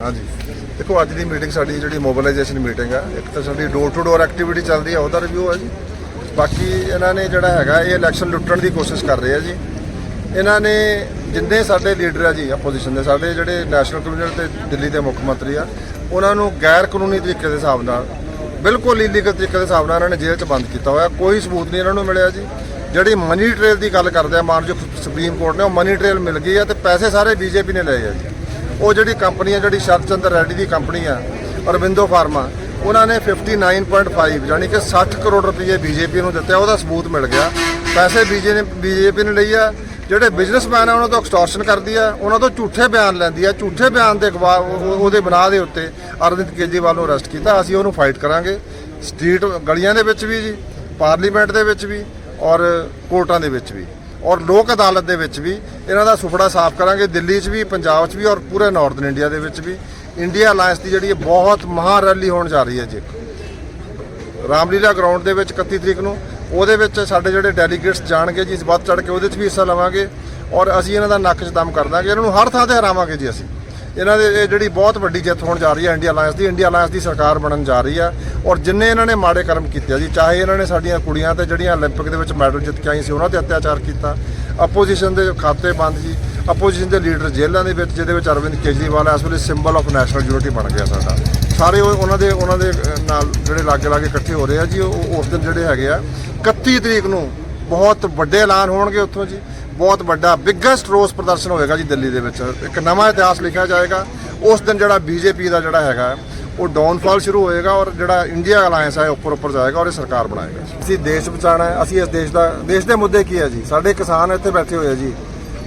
ਹਾਂਜੀ। ਦੇਖੋ, ਅੱਜ ਦੀ ਮੀਟਿੰਗ ਸਾਡੀ ਜਿਹੜੀ ਮੋਬਿਲਾਈਜੇਸ਼ਨ ਮੀਟਿੰਗ ਆ, ਇੱਕ ਤਾਂ ਸਾਡੀ ਡੋਰ ਟੂ ਡੋਰ ਐਕਟੀਵਿਟੀ ਚੱਲਦੀ ਹੈ ਉਹਦਾ ਰਿਵਿਊ ਆ ਜੀ। ਬਾਕੀ ਇਹਨਾਂ ਨੇ ਜਿਹੜਾ ਹੈਗਾ, ਇਹ ਇਲੈਕਸ਼ਨ ਲੁੱਟਣ ਦੀ ਕੋਸ਼ਿਸ਼ ਕਰ ਰਹੇ ਆ ਜੀ। ਇਹਨਾਂ ਨੇ ਜਿੰਨੇ ਸਾਡੇ ਲੀਡਰ ਆ ਜੀ ਆਪੋਜੀਸ਼ਨ ਦੇ, ਸਾਡੇ ਜਿਹੜੇ ਨੈਸ਼ਨਲ ਕਮਿਸ਼ਨ ਤੇ ਦਿੱਲੀ ਦੇ ਮੁੱਖ ਮੰਤਰੀ ਆ, ਉਹਨਾਂ ਨੂੰ ਗੈਰ ਕਾਨੂੰਨੀ ਤਰੀਕੇ ਦੇ ਹਿਸਾਬ ਨਾਲ, ਬਿਲਕੁਲ ਇਲੀਗਲ ਤਰੀਕੇ ਦੇ ਹਿਸਾਬ ਨਾਲ ਇਹਨਾਂ ਨੇ ਜੇਲ੍ਹ 'ਚ ਬੰਦ ਕੀਤਾ ਹੋਇਆ। ਕੋਈ ਸਬੂਤ ਨਹੀਂ ਇਹਨਾਂ ਨੂੰ ਮਿਲਿਆ ਜੀ। ਜਿਹੜੀ ਮਨੀ ਟ੍ਰੇਲ ਦੀ ਗੱਲ ਕਰਦੇ ਆ, ਮਾਨਯੋਗ ਸੁਪਰੀਮ ਕੋਰਟ ਨੇ, ਉਹ ਮਨੀ ਟ੍ਰੇਲ ਮਿਲ ਗਈ ਆ ਤੇ ਪੈਸੇ ਸਾਰੇ ਬੀਜੇਪੀ ਨੇ ਲਏ ਆ ਜੀ। ਉਹ ਜਿਹੜੀ ਕੰਪਨੀ ਆ, ਜਿਹੜੀ ਸ਼ਰਤ ਚੰਦਰ ਰੈਡੀ ਦੀ ਕੰਪਨੀ ਆ, ਅਰਵਿੰਦੋ ਫਾਰਮਾ, ਉਹਨਾਂ ਨੇ 59.5 ਯਾਨੀ ਕਿ 60 ਕਰੋੜ ਰੁਪਏ ਬੀਜੇਪੀ ਨੂੰ ਦਿੱਤੇ, ਉਹਦਾ ਸਬੂਤ ਮਿਲ ਗਿਆ। ਪੈਸੇ ਬੀਜੇ ਨੇ ਬੀਜੇਪੀ ਨੇ ਲਈ ਆ। ਜਿਹੜੇ ਬਿਜ਼ਨਸਮੈਨ ਆ, ਉਹਨਾਂ ਤੋਂ ਐਕਸਟੋਰਸ਼ਨ ਕਰਦੀ ਆ, ਉਹਨਾਂ ਤੋਂ ਝੂਠੇ ਬਿਆਨ ਲੈਂਦੀ ਆ। ਝੂਠੇ ਬਿਆਨ ਦੇ ਅਖਬਾਰ ਉਹਦੇ ਬਣਾ ਦੇ ਉੱਤੇ ਅਰਵਿੰਦ ਕੇਜਰੀਵਾਲ ਨੂੰ ਅਰੈਸਟ ਕੀਤਾ, ਅਸੀਂ ਉਹਨੂੰ ਫਾਈਟ ਕਰਾਂਗੇ। ਸਟਰੀਟ ਗਲੀਆਂ ਦੇ ਵਿੱਚ ਵੀ ਜੀ ਪਾਰਲੀਮੈਂਟ ਦੇ ਵਿੱਚ ਵੀ। ਔਰ ਕੋਰਟਾਂ ਦੇ ਵਿੱਚ ਵੀ। ਔਰ ਲੋਕ ਅਦਾਲਤ ਦੇ ਵਿੱਚ ਵੀ ਇਹਨਾਂ ਦਾ ਸੁਫੜਾ ਸਾਫ਼ ਕਰਾਂਗੇ। ਦਿੱਲੀ 'ਚ ਵੀ, ਪੰਜਾਬ 'ਚ ਵੀ ਔਰ ਪੂਰੇ ਨਾਰਥਰਨ ਇੰਡੀਆ ਦੇ ਵਿੱਚ ਵੀ। ਇੰਡੀਆ ਅਲਾਈਅੰਸ ਦੀ ਜਿਹੜੀ ਇਹ ਬਹੁਤ ਮਹਾਂ ਰੈਲੀ ਹੋਣ ਜਾ ਰਹੀ ਹੈ ਜੀ। ਰਾਮਲੀਲਾ ਗਰਾਊਂਡ ਦੇ ਵਿੱਚ 31 ਤਰੀਕ ਨੂੰ। ਉਹਦੇ ਵਿੱਚ ਸਾਡੇ ਜਿਹੜੇ ਡੈਲੀਗੇਟਸ ਜਾਣਗੇ ਜੀ, ਵੱਧ ਚੜ ਕੇ ਉਹਦੇ 'ਚ ਵੀ ਹਿੱਸਾ ਲਵਾਂਗੇ। ਔਰ ਅਸੀਂ ਇਹਨਾਂ ਦਾ ਨੱਕ 'ਚ ਦਮ ਕਰ ਦਾਂਗੇ। ਇਹਨਾਂ ਨੂੰ ਹਰ ਥਾਂ ਤੇ ਹਰਾਵਾਂਗੇ ਜੀ ਅਸੀਂ। ਇਹਨਾਂ ਦੇ ਇਹ ਜਿਹੜੀ ਬਹੁਤ ਵੱਡੀ ਜਿੱਤ ਹੋਣ ਜਾ ਰਹੀ ਹੈ ਇੰਡੀਆ ਅਲਾਈਅੰਸ ਦੀ ਇੰਡੀਆ ਅਲਾਈਅੰਸ ਦੀ ਸਰਕਾਰ ਬਣਨ ਜਾ ਰਹੀ ਹੈ ਔਰ ਜਿੰਨੇ ਇਹਨਾਂ ਨੇ ਮਾੜੇ ਕਰਮ ਕੀਤੇ ਆ ਜੀ ਚਾਹੇ ਇਹਨਾਂ ਨੇ ਸਾਡੀਆਂ ਕੁੜੀਆਂ ਤੇ ਜਿਹੜੀਆਂ 올림픽 ਦੇ ਵਿੱਚ ਮੈਡਲ ਜਿੱਤ ਕੇ ਆਈ ਸੀ ਉਹਨਾਂ ਤੇ ਅਤਿਆਚਾਰ ਕੀਤਾ ਆਪੋਜੀਸ਼ਨ ਦੇ ਖਾਤੇ ਬੰਦ ਜੀ ਆਪੋਜੀਸ਼ਨ ਦੇ ਲੀਡਰ ਜੇਲ੍ਹਾਂ ਦੇ ਵਿੱਚ ਜਿਹਦੇ ਵਿੱਚ ਅਰਵਿੰਦ ਕੇਜਰੀਵਾਲ ਇਸ ਵੇਲੇ ਸਿੰਬਲ ਆਫ ਨੈਸ਼ਨਲ ਯੂਨਿਟੀ ਬਣ ਗਿਆ ਸਾਡਾ ਸਾਰੇ ਉਹ- ਉਹਨਾਂ ਦੇ ਉਹਨਾਂ ਦੇ ਅਹ, ਨਾਲ ਜਿਹੜੇ ਲਾਗੇ ਲਾਗੇ ਇਕੱਠੇ ਹੋ ਰਹੇ ਆ ਜੀ ਉਹ ਉਹ ਉਸ ਦਿਨ ਜਿਹੜੇ ਹੈਗੇ ਆ 31 ਤਰੀਕ ਨੂੰ ਬਹੁਤ ਵੱਡੇ ਐਲਾਨ ਹੋਣਗੇ ਉੱਥੋਂ ਜੀ। ਬਹੁਤ ਵੱਡਾ ਬਿਗੇਸਟ ਰੋਸ ਪ੍ਰਦਰਸ਼ਨ ਹੋਏਗਾ ਜੀ ਦਿੱਲੀ ਦੇ ਵਿੱਚ। ਇੱਕ ਨਵਾਂ ਇਤਿਹਾਸ ਲਿਖਿਆ ਜਾਏਗਾ। ਉਸ ਦਿਨ ਜਿਹੜਾ ਬੀਜੇਪੀ ਦਾ ਜਿਹੜਾ ਹੈਗਾ, ਉਹ ਡਾਊਨਫਾਲ ਸ਼ੁਰੂ ਹੋਏਗਾ ਔਰ ਜਿਹੜਾ ਇੰਡੀਆ ਅਲਾਈਅੰਸ ਹੈ ਉੱਪਰ ਉੱਪਰ ਜਾਏਗਾ ਔਰ ਇਹ ਸਰਕਾਰ ਬਣਾਏਗਾ ਅਸੀਂ ਦੇਸ਼ ਬਚਾਉਣਾ ਹੈ, ਅਸੀਂ ਇਸ ਦੇਸ਼ ਦਾ, ਦੇਸ਼ ਦੇ ਮੁੱਦੇ ਕੀ ਹੈ ਜੀ? ਸਾਡੇ ਕਿਸਾਨ ਇੱਥੇ ਬੈਠੇ ਹੋਏ ਆ ਜੀ।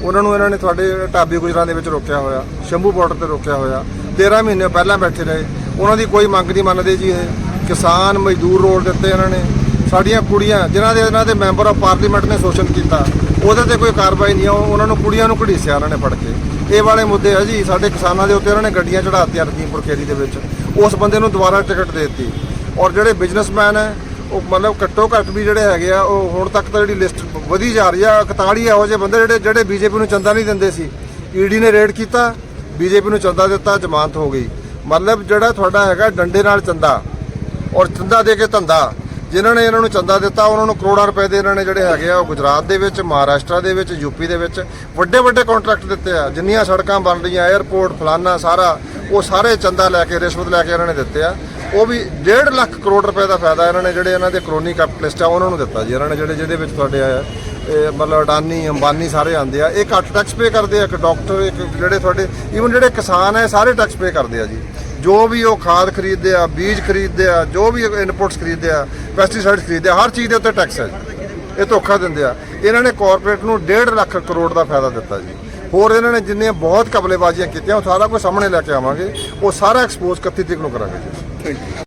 ਉਹਨਾਂ ਨੂੰ ਇਹਨਾਂ ਨੇ ਤੁਹਾਡੇ ਢਾਬੀ ਗੁਜਰਾਂ ਦੇ ਵਿੱਚ ਰੋਕਿਆ ਹੋਇਆ, ਸ਼ੰਭੂ ਬਾਰਡਰ ਤੇ ਰੋਕਿਆ ਹੋਇਆ। 13 ਮਹੀਨੇ ਪਹਿਲਾਂ ਬੈਠੇ ਰਹੇ। ਉਹਨਾਂ ਦੀ ਕੋਈ ਮੰਗ ਨਹੀਂ ਮੰਨਦੇ ਜੀ ਇਹ। ਕਿਸਾਨ ਮਜ਼ਦੂਰ ਰੋਡ ਦਿੱਤੇ ਇਹਨਾਂ ਨੇ। ਸਾਡੀਆਂ ਕੁੜੀਆਂ, ਜਿਨ੍ਹਾਂ ਦੇ ਇਹਨਾਂ ਦੇ ਮੈਂਬਰ ਆਫ ਪਾਰਲੀਮੈਂਟ ਨੇ ਸ਼ੋਸ਼ਣ ਕੀਤਾ, ਉਹਦੇ ਤੇ ਕੋਈ ਕਾਰਵਾਈ ਨਹੀਂ ਆ ਉਹਨਾਂ ਨੂੰ ਕੁੜੀਆਂ ਨੂੰ ਘੜੀਸਿਆ ਉਹਨਾਂ ਨੇ ਫੜ ਕੇ। ਇਹ ਵਾਲੇ ਮੁੱਦੇ ਆ ਜੀ, ਸਾਡੇ ਕਿਸਾਨਾਂ ਦੇ ਉੱਤੇ ਉਹਨਾਂ ਨੇ ਗੱਡੀਆਂ ਚੜਾਤੀਆਂ ਰਕੀਮਪੁਰ ਖੇਰੀ ਦੇ ਵਿੱਚ। ਉਸ ਬੰਦੇ ਨੂੰ ਦੁਬਾਰਾ ਟਿਕਟ ਦੇ ਦਿੱਤੀ। ਔਰ ਜਿਹੜੇ ਬਿਜ਼ਨਸਮੈਨ ਹੈ, ਉਹ ਮਤਲਬ ਘੱਟੋ ਘੱਟ ਵੀ ਜਿਹੜੇ ਹੈਗੇ ਆ, ਉਹ ਹੁਣ ਤੱਕ ਤਾਂ ਜਿਹੜੀ ਲਿਸਟ ਵਧੀ ਜਾ ਰਹੀ ਆ 41 ਇਹੋ ਜਿਹੇ ਬੰਦੇ ਜਿਹੜੇ ਜਿਹੜੇ ਬੀਜੇਪੀ ਨੂੰ ਚੰਦਾ ਨਹੀਂ ਦਿੰਦੇ ਸੀ। ਈਡੀ ਨੇ ਰੇਡ ਕੀਤਾ, ਬੀਜੇਪੀ ਨੂੰ ਚੰਦਾ ਦਿੱਤਾ, ਜ਼ਮਾਨਤ ਹੋ ਗਈ। ਮਤਲਬ ਜਿਹੜਾ ਤੁਹਾਡਾ ਹੈਗਾ ਡੰਡੇ ਨਾਲ ਚੰਦਾ, ਔਰ ਚੰਦਾ ਦੇ ਕੇ ਧੰਦਾ। ਜਿਨ੍ਹਾਂ ਨੇ ਇਹਨਾਂ ਨੂੰ ਚੰਦਾ ਦਿੱਤਾ, ਉਹਨਾਂ ਨੂੰ ਕਰੋੜਾਂ ਰੁਪਏ ਦੇ ਇਹਨਾਂ ਨੇ ਜਿਹੜੇ ਹੈਗੇ ਆ, ਉਹ ਗੁਜਰਾਤ ਦੇ ਵਿੱਚ, ਮਹਾਰਾਸ਼ਟਰ ਦੇ ਵਿੱਚ ਯੂਪੀ ਦੇ ਵਿੱਚ ਵੱਡੇ ਵੱਡੇ ਕੰਟਰੈਕਟ ਦਿੱਤੇ ਆ। ਜਿੰਨੀਆਂ ਸੜਕਾਂ ਬਣ ਰਹੀਆਂ 에ਅਰਪੋਰਟ ਫਲਾਨਾ, ਸਾਰਾ, ਉਹ ਸਾਰੇ ਚੰਦਾ ਲੈ ਕੇ, ਰਿਸ਼ਵਤ ਲੈ ਕੇ ਇਹਨਾਂ ਨੇ ਦਿੱਤੇ ਆ। ਉਹ ਵੀ 1.5 ਲੱਖ ਕਰੋੜ ਰੁਪਏ ਦਾ ਫਾਇਦਾ ਇਹਨਾਂ ਨੇ ਜਿਹੜੇ ਇਹਨਾਂ ਦੇ ਕਰੋਨੀ ਕੈਪੀਟਲਿਸਟ ਆ, ਉਹਨਾਂ ਨੂੰ ਦਿੱਤਾ ਜੀ। ਇਹਨਾਂ ਨੇ ਜਿਹੜੇ, ਜਿਹਦੇ ਵਿੱਚ ਤੁਹਾਡੇ ਆ, ਇਹ ਮਤਲਬ ਅਡਾਨੀ, ਅੰਬਾਨੀ ਸਾਰੇ ਆਉਂਦੇ ਆ। ਇਹ ਘੱਟ ਟੈਕਸ ਪੇ ਕਰਦੇ ਆ, ਇੱਕ ਡਾਕਟਰ ਇੱਕ ਜਿਹੜੇ ਤੁਹਾਡੇ ਈਵਨ ਜਿਹੜੇ ਕਿਸਾਨ ਆ ਸਾਰੇ ਟੈਕਸ ਪੇ ਕਰਦੇ ਆ ਜੀ। ਜੋ ਵੀ ਉਹ ਖਾਦ ਖਰੀਦਦੇ ਆ, ਬੀਜ ਖਰੀਦਦੇ ਆ, ਜੋ ਵੀ ਇਨਪੁਟਸ ਖਰੀਦਦੇ ਆ ਪੈਸਟੀਸਾਈਡਸ ਖਰੀਦਦੇ ਆ, ਹਰ ਚੀਜ਼ ਦੇ ਉੱਤੇ ਟੈਕਸ ਹੈ ਜੀ। ਇਹ ਧੋਖਾ ਦਿੰਦੇ ਆ। ਇਹਨਾਂ ਨੇ ਕਾਰਪੋਰੇਟ ਨੂੰ 1.5 ਲੱਖ ਕਰੋੜ ਦਾ ਫਾਇਦਾ ਦਿੱਤਾ ਜੀ। ਹੋਰ ਇਹਨਾਂ ਨੇ ਜਿੰਨੀਆਂ ਬਹੁਤ ਕਬਲੇਬਾਜ਼ੀਆਂ ਕੀਤੀਆਂ, ਉਹ ਸਾਰਾ ਕੁਝ ਸਾਹਮਣੇ ਲੈ ਕੇ ਆਵਾਂਗੇ। ਉਹ ਸਾਰਾ ਐਕਸਪੋਜ਼ 31 ਤਰੀਕ ਨੂੰ ਕਰਾਂਗੇ ਜੀ।